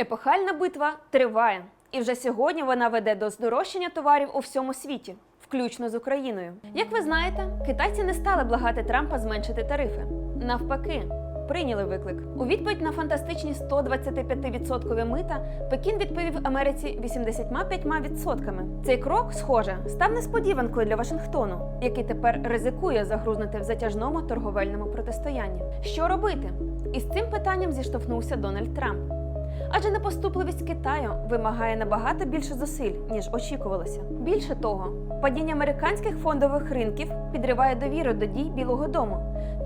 Епохальна битва триває, і вже сьогодні вона веде до здорожчання товарів у всьому світі, включно з Україною. Як ви знаєте, китайці не стали благати Трампа зменшити тарифи. Навпаки, прийняли виклик. У відповідь на фантастичні 125% мита Пекін відповів Америці 85%. Цей крок, схоже, став несподіванкою для Вашингтону, який тепер ризикує загрузнути в затяжному торговельному протистоянні. Що робити? І з цим питанням зіштовхнувся Дональд Трамп. Адже непоступливість Китаю вимагає набагато більше зусиль, ніж очікувалося. Більше того, падіння американських фондових ринків підриває довіру до дій Білого Дому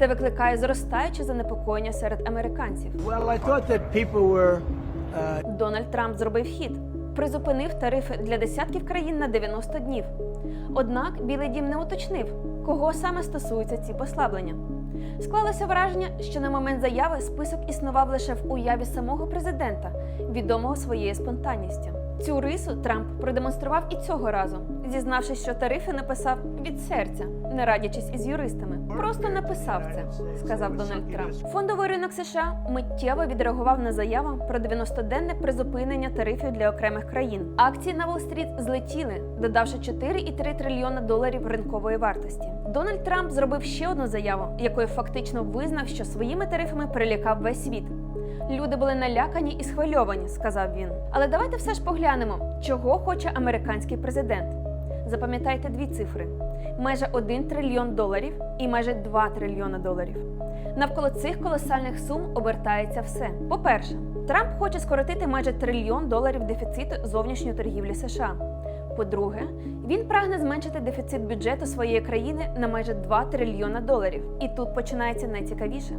та викликає зростаюче занепокоєння серед американців. Well, I that were uh, Дональд Трамп зробив хід, призупинив тарифи для десятків країн на 90 днів. Однак Білий Дім не уточнив, кого саме стосуються ці послаблення. Склалося враження, що на момент заяви список існував лише в уяві самого президента, відомого своєю спонтанністю. Цю рису Трамп продемонстрував і цього разу, зізнавшись, що тарифи написав від серця, не радячись із юристами. Просто написав це, сказав Дональд Трамп. Фондовий ринок США миттєво відреагував на заяву про 90-денне призупинення тарифів для окремих країн. Акції на Уолл-стріт злетіли, додавши 4,3 трильйона доларів ринкової вартості. Дональд Трамп зробив ще одну заяву, якою фактично визнав, що своїми тарифами прилякав весь світ. Люди були налякані і схвильовані, сказав він. Але давайте все ж поглянемо, чого хоче американський президент. Запам'ятайте дві цифри: майже 1 трильйон доларів і майже 2 трильйона доларів. Навколо цих колосальних сум обертається все. По-перше, Трамп хоче скоротити майже трильйон доларів дефіциту зовнішньої торгівлі США. По-друге, він прагне зменшити дефіцит бюджету своєї країни на майже 2 трильйона доларів. І тут починається найцікавіше.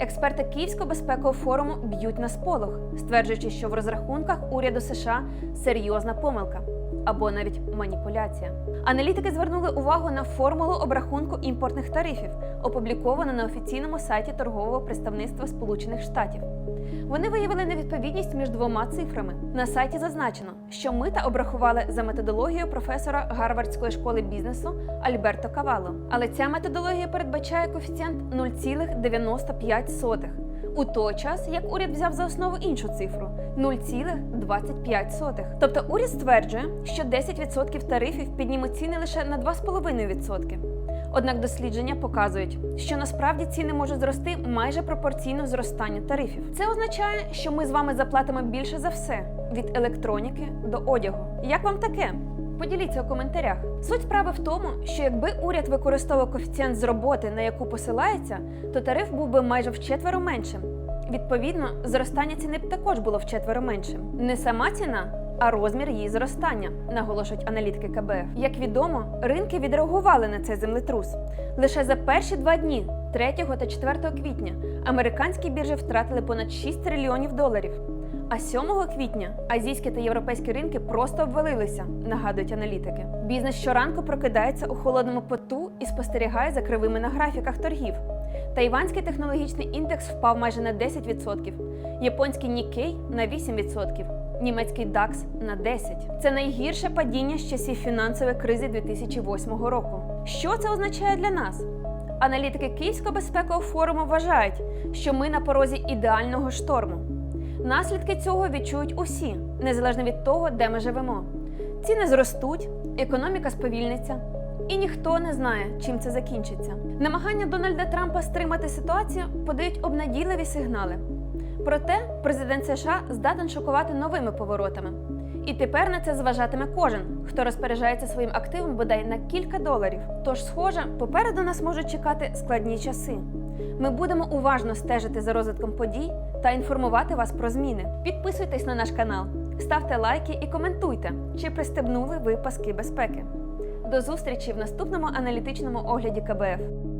Експерти Київського безпекового форуму б'ють на сполох, стверджуючи, що в розрахунках уряду США серйозна помилка або навіть маніпуляція. Аналітики звернули увагу на формулу обрахунку імпортних тарифів, опубліковану на офіційному сайті торгового представництва Сполучених Штатів. Вони виявили невідповідність між двома цифрами. На сайті зазначено, що мита обрахували за методологією професора Гарвардської школи бізнесу Альберто Кавало. Але ця методологія передбачає коефіцієнт 0,95, у той час як уряд взяв за основу іншу цифру 0,25. Тобто уряд стверджує, що 10% тарифів піднімуть ціни лише на 2,5%. Однак дослідження показують, що насправді ціни можуть зрости майже пропорційно зростанню тарифів. Це означає, що ми з вами заплатимо більше за все від електроніки до одягу. Як вам таке? Поділіться у коментарях. Суть справи в тому, що якби уряд використовував коефіцієнт з роботи, на яку посилається, то тариф був би майже вчетверо меншим. Відповідно, зростання ціни б також було вчетверо меншим. Не сама ціна, а розмір її зростання, наголошують аналітики КБФ. Як відомо, ринки відреагували на цей землетрус. Лише за перші два дні, 3 та 4 квітня, американські біржі втратили понад 6 трильйонів доларів. А 7 квітня азійські та європейські ринки просто обвалилися, нагадують аналітики. Бізнес щоранку прокидається у холодному поту і спостерігає за кривими на графіках торгів. Тайванський технологічний індекс впав майже на 10%, японський Нікей на 8%, німецький DAX на 10%. Це найгірше падіння з часів фінансової кризи 2008 року. Що це означає для нас? Аналітики Київського безпекового форуму вважають, що ми на порозі ідеального шторму. Наслідки цього відчують усі, незалежно від того, де ми живемо. Ціни зростуть, економіка сповільниться, і ніхто не знає, чим це закінчиться. Намагання Дональда Трампа стримати ситуацію подають обнадійливі сигнали. Проте президент США здатен шокувати новими поворотами. І тепер на це зважатиме кожен, хто розпоряджається своїм активом бодай на кілька доларів. Тож, схоже, попереду нас можуть чекати складні часи. Ми будемо уважно стежити за розвитком подій та інформувати вас про зміни. Підписуйтесь на наш канал, ставте лайки і коментуйте, чи пристебнули ви паски безпеки. До зустрічі в наступному аналітичному огляді КБФ.